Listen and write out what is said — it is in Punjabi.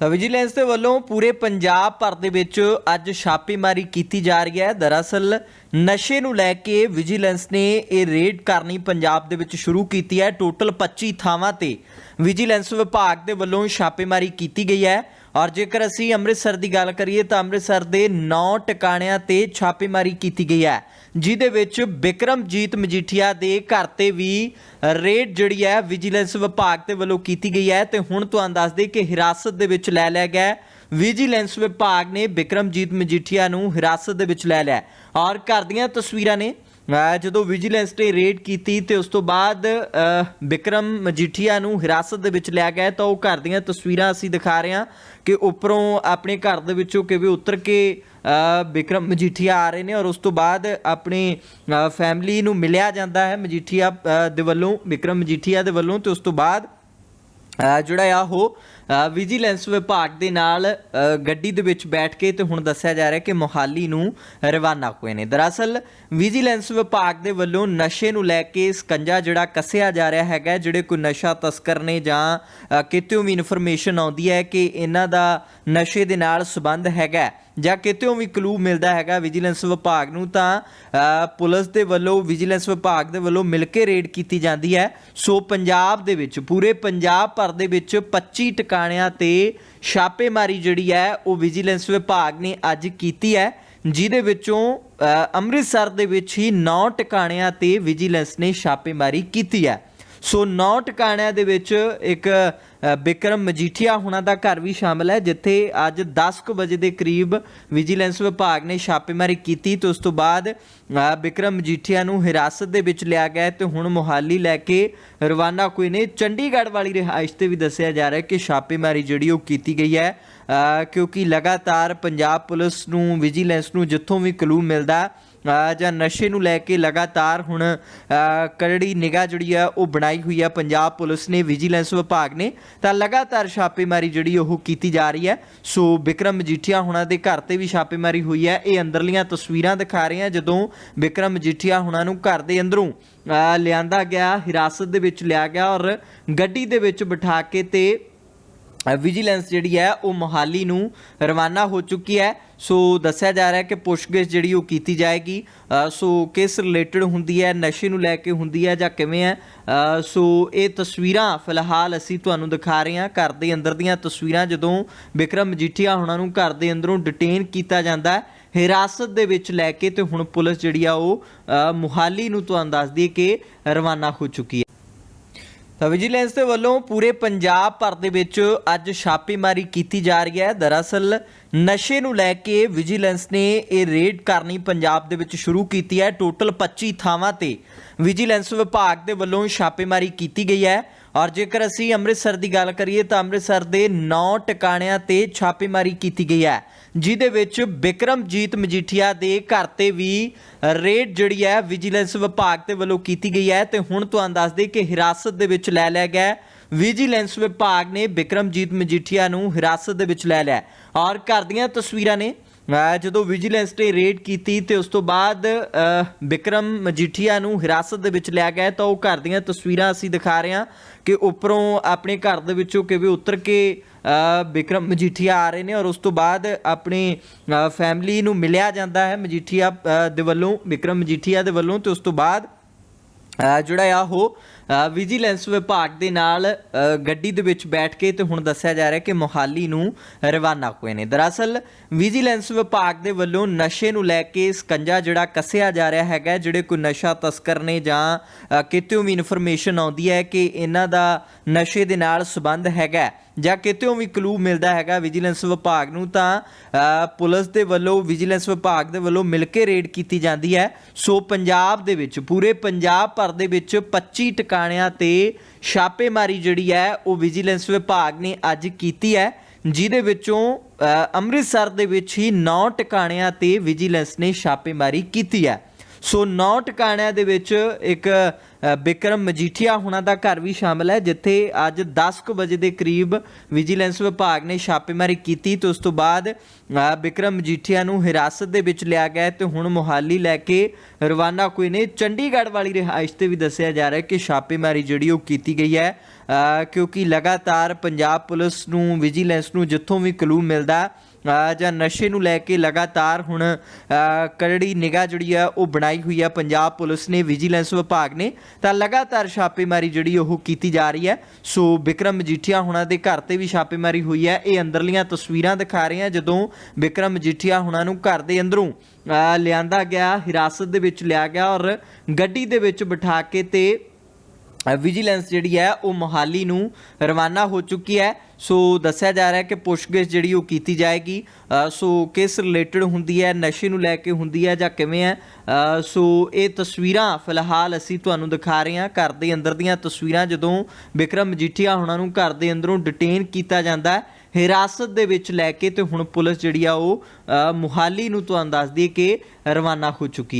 ਤਾਂ ਵਿਜੀਲੈਂਸ ਦੇ ਵੱਲੋਂ ਪੂਰੇ ਪੰਜਾਬ ਭਰ ਦੇ ਵਿੱਚ ਅੱਜ ਛਾਪੇਮਾਰੀ ਕੀਤੀ ਜਾ ਰਹੀ ਹੈ। ਦਰਅਸਲ ਨਸ਼ੇ ਨੂੰ ਲੈ ਕੇ ਵਿਜੀਲੈਂਸ ਨੇ ਇਹ ਰੇਡ ਕਰਨੀ ਪੰਜਾਬ ਦੇ ਵਿੱਚ ਸ਼ੁਰੂ ਕੀਤੀ ਹੈ। ਟੋਟਲ 25 ਥਾਵਾਂ ਤੇ ਵਿਜੀਲੈਂਸ ਵਿਭਾਗ ਦੇ ਵੱਲੋਂ ਛਾਪੇਮਾਰੀ ਕੀਤੀ ਗਈ ਹੈ। ਔਰ ਜੇਕਰ ਅਸੀਂ ਅੰਮ੍ਰਿਤਸਰ ਦੀ ਗੱਲ ਕਰੀਏ ਤਾਂ ਅੰਮ੍ਰਿਤਸਰ ਦੇ 9 ਟਿਕਾਣਿਆਂ ਤੇ ਛਾਪੇਮਾਰੀ ਕੀਤੀ ਗਈ ਹੈ, ਜਿਹਦੇ ਵਿੱਚ ਬਿਕਰਮਜੀਤ ਮਜੀਠੀਆ ਦੇ ਘਰ ਤੇ ਵੀ ਰੇਡ ਜਿਹੜੀ ਹੈ ਵਿਜੀਲੈਂਸ ਵਿਭਾਗ ਦੇ ਵੱਲੋਂ ਕੀਤੀ ਗਈ ਹੈ ਤੇ ਹੁਣ ਤੁਹਾਨੂੰ ਦੱਸ ਦੇ ਕਿ ਹਿਰਾਸਤ ਦੇ ਵਿੱਚ ਲੈ ਲਿਆ ਗਿਆ ਵਿਜੀਲੈਂਸ ਵਿਭਾਗ ਨੇ ਬਿਕਰਮਜੀਤ ਮਜੀਠੀਆ ਨੂੰ ਹਿਰਾਸਤ ਦੇ ਵਿੱਚ ਲੈ ਲਿਆ ਔਰ ਘਰ ਦੀਆਂ ਤਸਵੀਰਾਂ ਨੇ ਜਦੋਂ ਵਿਜੀਲੈਂਸ ਨੇ ਰੇਡ ਕੀਤੀ ਤੇ ਉਸ ਤੋਂ ਬਾਅਦ ਅਹ, ਬਿਕਰਮ ਮਜੀਠੀਆ ਨੂੰ ਹਿਰਾਸਤ ਦੇ ਵਿੱਚ ਲਿਆ ਗਿਆ ਤਾਂ ਉਹ ਘਰ ਦੀਆਂ ਤਸਵੀਰਾਂ ਅਸੀਂ ਦਿਖਾ ਰਹੇ ਹਾਂ ਕਿ ਉੱਪਰੋਂ ਆਪਣੇ ਘਰ ਦੇ ਵਿੱਚੋਂ ਕਿਵੇਂ ਉਤਰ ਕੇ ਅਹ, ਬਿਕਰਮ ਮਜੀਠੀਆ ਆ ਰਹੇ ਨੇ ਔਰ ਉਸ ਤੋਂ ਬਾਅਦ ਆਪਣੀ ਫੈਮਿਲੀ ਨੂੰ ਮਿਲਿਆ ਜਾਂਦਾ ਹੈ ਮਜੀਠੀਆ ਦੇ ਵੱਲੋਂ ਬਿਕਰਮ ਮਜੀਠੀਆ ਦੇ ਵੱਲੋਂ ਤੇ ਉਸ ਤੋਂ ਬਾਅਦ ਜਿਹੜਾ ਆ ਉਹ ਵਿਜੀਲੈਂਸ ਵਿਭਾਗ ਦੇ ਨਾਲ ਗੱਡੀ ਦੇ ਵਿੱਚ ਬੈਠ ਕੇ ਤੇ ਹੁਣ ਦੱਸਿਆ ਜਾ ਰਿਹਾ ਕਿ ਮੋਹਾਲੀ ਨੂੰ ਰਵਾਨਾ ਹੋਏ ਨੇ। ਦਰਅਸਲ ਵਿਜੀਲੈਂਸ ਵਿਭਾਗ ਦੇ ਵੱਲੋਂ ਨਸ਼ੇ ਨੂੰ ਲੈ ਕੇ ਸਕੰਜਾ ਜਿਹੜਾ ਕੱਸਿਆ ਜਾ ਰਿਹਾ ਹੈਗਾ, ਜਿਹੜੇ ਕੋਈ ਨਸ਼ਾ ਤਸਕਰ ਨੇ ਜਾਂ ਅਹ ਵੀ ਇਨਫੋਰਮੇਸ਼ਨ ਆਉਂਦੀ ਹੈ ਕਿ ਇਹਨਾਂ ਦਾ ਨਸ਼ੇ ਦੇ ਨਾਲ ਸੰਬੰਧ ਹੈਗਾ। ਜਾਂ ਕਿਤੇੋਂ ਵੀ ਕਲੂ ਮਿਲਦਾ ਹੈਗਾ ਵਿਜੀਲੈਂਸ ਵਿਭਾਗ ਨੂੰ, ਤਾਂ ਪੁਲਿਸ ਦੇ ਵੱਲੋਂ ਵਿਜੀਲੈਂਸ ਵਿਭਾਗ ਦੇ ਵੱਲੋਂ ਮਿਲ ਕੇ ਰੇਡ ਕੀਤੀ ਜਾਂਦੀ ਹੈ। ਸੋ ਪੰਜਾਬ ਦੇ ਵਿੱਚ, ਪੂਰੇ ਪੰਜਾਬ ਭਰ ਦੇ ਵਿੱਚ 25 ਟਿਕਾਣਿਆਂ ਤੇ ਛਾਪੇਮਾਰੀ ਜਿਹੜੀ ਹੈ, ਉਹ ਵਿਜੀਲੈਂਸ ਵਿਭਾਗ ਨੇ ਅੱਜ ਕੀਤੀ ਹੈ। ਜਿਹਦੇ ਵਿੱਚੋਂ ਅੰਮ੍ਰਿਤਸਰ ਦੇ ਵਿੱਚ ਹੀ 9 ਟਿਕਾਣਿਆਂ ਤੇ ਵਿਜੀਲੈਂਸ ਨੇ ਛਾਪੇਮਾਰੀ ਕੀਤੀ ਹੈ। ਸੋ ਨੌ ਟਿਕਾਣਿਆਂ ਦੇ ਵਿੱਚ ਇੱਕ ਬਿਕਰਮ ਮਜੀਠੀਆ ਹੁਣਾਂ ਦਾ ਘਰ ਵੀ ਸ਼ਾਮਲ ਹੈ, ਜਿੱਥੇ ਅੱਜ 10 ਕੁ ਵਜੇ ਦੇ ਕਰੀਬ ਵਿਜੀਲੈਂਸ ਵਿਭਾਗ ਨੇ ਛਾਪੇਮਾਰੀ ਕੀਤੀ ਤੇ ਉਸ ਤੋਂ ਬਾਅਦ ਬਿਕਰਮ ਮਜੀਠੀਆ ਨੂੰ ਹਿਰਾਸਤ ਦੇ ਵਿੱਚ ਲਿਆ ਗਿਆ ਹੈ ਤੇ ਹੁਣ ਮੁਹਾਲੀ ਲੈ ਕੇ ਰਵਾਨਾ ਕੋਈ ਨੇ। ਚੰਡੀਗੜ੍ਹ ਵਾਲੀ ਰਿਹਾਇਸ਼ ਤੇ ਵੀ ਦੱਸਿਆ ਜਾ ਰਿਹਾ ਕਿ ਛਾਪੇਮਾਰੀ ਜਿਹੜੀ ਉਹ ਕੀਤੀ ਗਈ ਹੈ ਕਿਉਂਕਿ ਲਗਾਤਾਰ ਪੰਜਾਬ ਪੁਲਿਸ ਨੂੰ, ਵਿਜੀਲੈਂਸ ਨੂੰ ਜਿੱਥੋਂ ਵੀ ਕਲੂ ਮਿਲਦਾ ਜਾਂ ਨਸ਼ੇ ਨੂੰ ਲੈ ਕੇ ਲਗਾਤਾਰ ਹੁਣ ਅ, ਕਰੜੀ ਨਿਗਾਹ ਜਿਹੜੀ ਆ ਉਹ ਬਣਾਈ ਹੋਈ ਆ। ਪੰਜਾਬ ਪੁਲਿਸ ਨੇ ਵਿਜੀਲੈਂਸ ਵਿਭਾਗ ਨੇ ਤਾਂ ਲਗਾਤਾਰ ਛਾਪੇਮਾਰੀ ਜਿਹੜੀ ਉਹ ਕੀਤੀ ਜਾ ਰਹੀ ਹੈ। ਸੋ ਵਿਕਰਮ ਮਜੀਠੀਆ ਹੁਣਾਂ ਦੇ ਘਰ ਤੇ ਵੀ ਛਾਪੇਮਾਰੀ ਹੋਈ ਹੈ। ਇਹ ਅੰਦਰਲੀਆਂ ਤਸਵੀਰਾਂ ਦਿਖਾ ਰਹੇ ਹਾਂ। ਜਦੋਂ ਵਿਕਰਮ ਮਜੀਠੀਆ ਹੁਣਾਂ ਨੂੰ ਘਰ ਦੇ ਅੰਦਰੋਂ ਲਿਆਂਦਾ ਗਿਆ ਹਿਰਾਸਤ ਦੇ ਵਿੱਚ ਲਿਆ ਗਿਆ ਔਰ ਗੱਡੀ ਦੇ ਵਿੱਚ ਬਿਠਾ ਕੇ ਤੇ ਵਿਜੀਲੈਂਸ ਜਿਹੜੀ ਹੈ ਉਹ ਮੋਹਾਲੀ ਨੂੰ ਰਵਾਨਾ ਹੋ ਚੁੱਕੀ ਹੈ। ਸੋ ਦੱਸਿਆ ਜਾ ਰਿਹਾ ਹੈ ਕਿ ਪੁੱਛਗਿੱਛ ਜਿਹੜੀ ਉਹ ਕੀਤੀ ਜਾਏਗੀ। ਸੋ ਕਿਸ ਰਿਲੇਟਡ ਹੁੰਦੀ ਹੈ ਨਸ਼ੇ ਨੂੰ ਲੈ ਕੇ ਹੁੰਦੀ ਹੈ ਜਾਂ ਕਿਵੇਂ ਹੈ? ਸੋ ਇਹ ਤਸਵੀਰਾਂ ਫਿਲਹਾਲ ਅਸੀਂ ਤੁਹਾਨੂੰ ਦਿਖਾ ਰਹੇ ਹਾਂ। ਘਰ ਦੇ ਅੰਦਰ ਦੀਆਂ ਤਸਵੀਰਾਂ ਜਦੋਂ ਵਿਕਰਮ ਮਜੀਠੀਆ ਹੁਣਾਂ ਨੂੰ ਘਰ ਦੇ ਅੰਦਰੋਂ ਡਿਟੇਨ ਕੀਤਾ ਜਾਂਦਾ ਹੈ ਹਿਰਾਸਤ ਦੇ ਵਿੱਚ ਲੈ ਕੇ ਤੇ ਹੁਣ ਪੁਲਿਸ ਜਿਹੜੀ ਆ ਉਹ ਅ, ਮੁਹਾਲੀ ਨੂੰ ਤੁਹਾਨੂੰ ਦੱਸਦੀ ਦਈਏ ਕਿ ਰਵਾਨਾ ਹੋ ਚੁੱਕੀ ਹੈ। ਤਾਂ ਵਿਜੀਲੈਂਸ ਦੇ ਵੱਲੋਂ ਪੂਰੇ ਪੰਜਾਬ ਭਰ ਦੇ ਵਿੱਚ ਅੱਜ ਛਾਪੇਮਾਰੀ ਕੀਤੀ ਜਾ ਰਹੀ ਹੈ। ਦਰਅਸਲ, ਨਸ਼ੇ ਨੂੰ ਲੈ ਕੇ ਵਿਜੀਲੈਂਸ ਨੇ ਇਹ ਰੇਡ ਕਰਨੀ ਪੰਜਾਬ ਦੇ ਵਿੱਚ ਸ਼ੁਰੂ ਕੀਤੀ ਹੈ। ਟੋਟਲ 25 ਥਾਵਾਂ ਤੇ ਵਿਜੀਲੈਂਸ ਵਿਭਾਗ ਦੇ ਵੱਲੋਂ ਛਾਪੇਮਾਰੀ ਕੀਤੀ ਗਈ ਹੈ। ਔਰ ਜੇਕਰ ਅਸੀਂ ਅੰਮ੍ਰਿਤਸਰ ਦੀ ਗੱਲ ਕਰੀਏ ਤਾਂ ਅੰਮ੍ਰਿਤਸਰ ਦੇ 9 ਟਿਕਾਣਿਆਂ ਤੇ ਛਾਪੇਮਾਰੀ ਕੀਤੀ ਗਈ ਹੈ, ਜਿਹਦੇ ਵਿੱਚ ਬਿਕਰਮਜੀਤ ਮਜੀਠੀਆ ਦੇ ਘਰ ਤੇ ਵੀ ਰੇਡ ਜਿਹੜੀ ਹੈ ਵਿਜੀਲੈਂਸ ਵਿਭਾਗ ਦੇ ਵੱਲੋਂ ਕੀਤੀ ਗਈ ਹੈ। ਤੇ ਹੁਣ ਤੁਹਾਨੂੰ ਦੱਸ ਦੇ ਕਿ ਹਿਰਾਸਤ ਦੇ ਵਿੱਚ ਲੈ ਲਿਆ ਗਿਆ ਵਿਜੀਲੈਂਸ ਵਿਭਾਗ ਨੇ ਬਿਕਰਮਜੀਤ ਮਜੀਠੀਆ ਨੂੰ ਹਿਰਾਸਤ ਦੇ ਵਿੱਚ ਲੈ ਲਿਆ ਔਰ ਘਰ ਦੀਆਂ ਤਸਵੀਰਾਂ ਨੇ ਜਦੋਂ ਵਿਜੀਲੈਂਸ ਨੇ ਰੇਡ ਕੀਤੀ ਤੇ ਉਸ ਤੋਂ ਬਾਅਦ ਅਹ, ਬਿਕਰਮ ਮਜੀਠੀਆ ਨੂੰ ਹਿਰਾਸਤ ਦੇ ਵਿੱਚ ਲਿਆ ਗਿਆ ਤਾਂ ਉਹ ਘਰ ਦੀਆਂ ਤਸਵੀਰਾਂ ਅਸੀਂ ਦਿਖਾ ਰਹੇ ਹਾਂ ਕਿ ਉੱਪਰੋਂ ਆਪਣੇ ਘਰ ਦੇ ਵਿੱਚੋਂ ਕਿਵੇਂ ਉਤਰ ਕੇ ਅਹ, ਬਿਕਰਮ ਮਜੀਠੀਆ ਆ ਰਹੇ ਨੇ ਔਰ ਉਸ ਤੋਂ ਬਾਅਦ ਆਪਣੀ ਫੈਮਿਲੀ ਨੂੰ ਮਿਲਿਆ ਜਾਂਦਾ ਹੈ ਮਜੀਠੀਆ ਦੇ ਵੱਲੋਂ ਬਿਕਰਮ ਮਜੀਠੀਆ ਦੇ ਵੱਲੋਂ ਤੇ ਉਸ ਤੋਂ ਬਾਅਦ ਜਿਹੜਾ ਆ ਉਹ ਵਿਜੀਲੈਂਸ ਵਿਭਾਗ ਦੇ ਨਾਲ ਗੱਡੀ ਦੇ ਵਿੱਚ ਬੈਠ ਕੇ ਤੇ ਹੁਣ ਦੱਸਿਆ ਜਾ ਰਿਹਾ ਕਿ ਮੋਹਾਲੀ ਨੂੰ ਰਵਾਨਾ ਹੋਏ ਨੇ। ਦਰਅਸਲ ਵਿਜੀਲੈਂਸ ਵਿਭਾਗ ਦੇ ਵੱਲੋਂ ਨਸ਼ੇ ਨੂੰ ਲੈ ਕੇ ਸਕੰਜਾ ਜਿਹੜਾ ਕੱਸਿਆ ਜਾ ਰਿਹਾ ਹੈਗਾ ਜਿਹੜੇ ਕੋਈ ਨਸ਼ਾ ਤਸਕਰ ਨੇ ਜਾਂ ਅ, ਕਿਤੇੋਂ ਵੀ ਇਨਫੋਰਮੇਸ਼ਨ ਆਉਂਦੀ ਹੈ ਕਿ ਇਹਨਾਂ ਦਾ ਨਸ਼ੇ ਦੇ ਨਾਲ ਸੰਬੰਧ ਹੈਗਾ ਜਾਂ ਕਿਤੇੋਂ ਵੀ ਕਲੂ ਮਿਲਦਾ ਹੈਗਾ ਵਿਜੀਲੈਂਸ ਵਿਭਾਗ ਨੂੰ ਤਾਂ ਪੁਲਿਸ ਦੇ ਵੱਲੋਂ ਵਿਜੀਲੈਂਸ ਵਿਭਾਗ ਦੇ ਵੱਲੋਂ ਮਿਲ ਕੇ ਰੇਡ ਕੀਤੀ ਜਾਂਦੀ ਹੈ। ਸੋ ਪੰਜਾਬ ਦੇ ਵਿੱਚ ਪੂਰੇ ਪੰਜਾਬ ਭਰ ਦੇ ਵਿੱਚ 25 ਟਿਕਾਣਿਆਂ ਤੇ ਛਾਪੇਮਾਰੀ ਜਿਹੜੀ ਹੈ, ਉਹ ਵਿਜੀਲੈਂਸ ਵਿਭਾਗ ਨੇ ਅੱਜ ਕੀਤੀ ਹੈ, ਜਿਹਦੇ ਵਿੱਚੋਂ ਅੰਮ੍ਰਿਤਸਰ ਦੇ ਵਿੱਚ ਹੀ 9 ਟਿਕਾਣਿਆਂ ਤੇ ਵਿਜੀਲੈਂਸ ਨੇ ਛਾਪੇਮਾਰੀ ਕੀਤੀ ਹੈ। ਸੋ ਨੌ ਟਿਕਾਣਿਆਂ ਦੇ ਵਿੱਚ ਇੱਕ ਬਿਕਰਮ ਮਜੀਠੀਆ ਹੁਣਾਂ ਦਾ ਘਰ ਵੀ ਸ਼ਾਮਲ ਹੈ, ਜਿੱਥੇ ਅੱਜ 10:00 ਵਜੇ ਦੇ ਕਰੀਬ ਵਿਜੀਲੈਂਸ ਵਿਭਾਗ ਨੇ ਛਾਪੇਮਾਰੀ ਕੀਤੀ ਤੇ ਉਸ ਤੋਂ ਬਾਅਦ ਬਿਕਰਮ ਮਜੀਠੀਆ ਨੂੰ ਹਿਰਾਸਤ ਦੇ ਵਿੱਚ ਲਿਆ ਗਿਆ ਹੈ ਤੇ ਹੁਣ ਮੁਹਾਲੀ ਲੈ ਕੇ ਰਵਾਨਾ ਕੋਈ ਨੇ। ਚੰਡੀਗੜ੍ਹ ਵਾਲੀ ਰਿਹਾਇਸ਼ ਤੇ ਵੀ ਦੱਸਿਆ ਜਾ ਰਿਹਾ ਕਿ ਛਾਪੇਮਾਰੀ ਜਿਹੜੀ ਉਹ ਕੀਤੀ ਗਈ ਹੈ ਕਿਉਂਕਿ ਲਗਾਤਾਰ ਪੰਜਾਬ ਪੁਲਿਸ ਨੂੰ, ਵਿਜੀਲੈਂਸ ਨੂੰ ਜਿੱਥੋਂ ਵੀ ਕਲੂ ਮਿਲਦਾ ਜਾਂ ਨਸ਼ੇ ਨੂੰ ਲੈ ਕੇ ਲਗਾਤਾਰ ਹੁਣ ਅ, ਕਰੜੀ ਨਿਗਾਹ ਜਿਹੜੀ ਆ ਉਹ ਬਣਾਈ ਹੋਈ ਆ। ਪੰਜਾਬ ਪੁਲਿਸ ਨੇ ਵਿਜੀਲੈਂਸ ਵਿਭਾਗ ਨੇ ਤਾਂ ਲਗਾਤਾਰ ਛਾਪੇਮਾਰੀ ਜਿਹੜੀ ਉਹ ਕੀਤੀ ਜਾ ਰਹੀ ਹੈ। ਸੋ ਵਿਕਰਮ ਮਜੀਠੀਆ ਹੁਣਾਂ ਦੇ ਘਰ ਤੇ ਵੀ ਛਾਪੇਮਾਰੀ ਹੋਈ ਹੈ। ਇਹ ਅੰਦਰਲੀਆਂ ਤਸਵੀਰਾਂ ਦਿਖਾ ਰਹੇ ਆ ਜਦੋਂ ਵਿਕਰਮ ਮਜੀਠੀਆ ਹੁਣਾਂ ਨੂੰ ਘਰ ਦੇ ਅੰਦਰੋਂ ਲਿਆਂਦਾ ਗਿਆ ਹਿਰਾਸਤ ਦੇ ਵਿੱਚ ਲਿਆ ਗਿਆ ਔਰ ਗੱਡੀ ਦੇ ਵਿੱਚ ਬਿਠਾ ਕੇ ਤੇ ਵਿਜੀਲੈਂਸ ਜਿਹੜੀ ਹੈ ਉਹ ਮੋਹਾਲੀ ਨੂੰ ਰਵਾਨਾ ਹੋ ਚੁੱਕੀ ਹੈ। ਸੋ ਦੱਸਿਆ ਜਾ ਰਿਹਾ ਹੈ ਕਿ ਪੁੱਛਗਿੱਛ ਜਿਹੜੀ ਉਹ ਕੀਤੀ ਜਾਏਗੀ। ਸੋ ਕਿਸ ਰਿਲੇਟਡ ਹੁੰਦੀ ਹੈ ਨਸ਼ੇ ਨੂੰ ਲੈ ਕੇ ਹੁੰਦੀ ਹੈ ਜਾਂ ਕਿਵੇਂ ਹੈ? ਸੋ ਇਹ ਤਸਵੀਰਾਂ ਫਿਲਹਾਲ ਅਸੀਂ ਤੁਹਾਨੂੰ ਦਿਖਾ ਰਹੇ ਹਾਂ। ਘਰ ਦੇ ਅੰਦਰ ਦੀਆਂ ਤਸਵੀਰਾਂ ਜਦੋਂ ਵਿਕਰਮ ਮਜੀਠੀਆ ਹੁਣਾਂ ਨੂੰ ਘਰ ਦੇ ਅੰਦਰੋਂ ਡਿਟੇਨ ਕੀਤਾ ਜਾਂਦਾ ਹੈ ਹਿਰਾਸਤ ਦੇ ਵਿੱਚ ਲੈ ਕੇ ਤੇ ਹੁਣ ਪੁਲਿਸ ਜਿਹੜੀ ਆ ਉਹ ਅ, ਮੁਹਾਲੀ ਨੂੰ ਤੁਹਾਨੂੰ ਦੱਸਦੀ ਦਈਏ ਕਿ ਰਵਾਨਾ ਹੋ ਚੁੱਕੀ ਹੈ।